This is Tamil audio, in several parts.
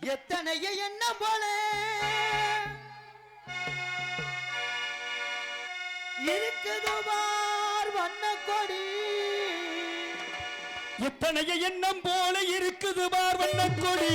எத்தனைய என்ன போல? இருக்குதுவார் வண்ண கொடி. எத்தனைய எண்ணம் போல இருக்குதுவார் வண்ண கொடி?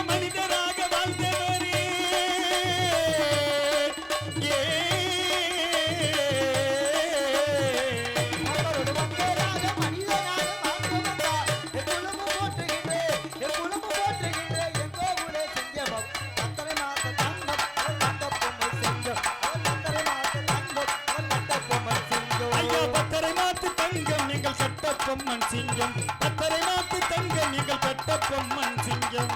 பொம்மன் சிங்கம். அத்தரை நாட்டு தங்க நீங்கள் பெற்ற பொம்மன் சிங்கம்.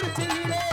குறிச்சியிலே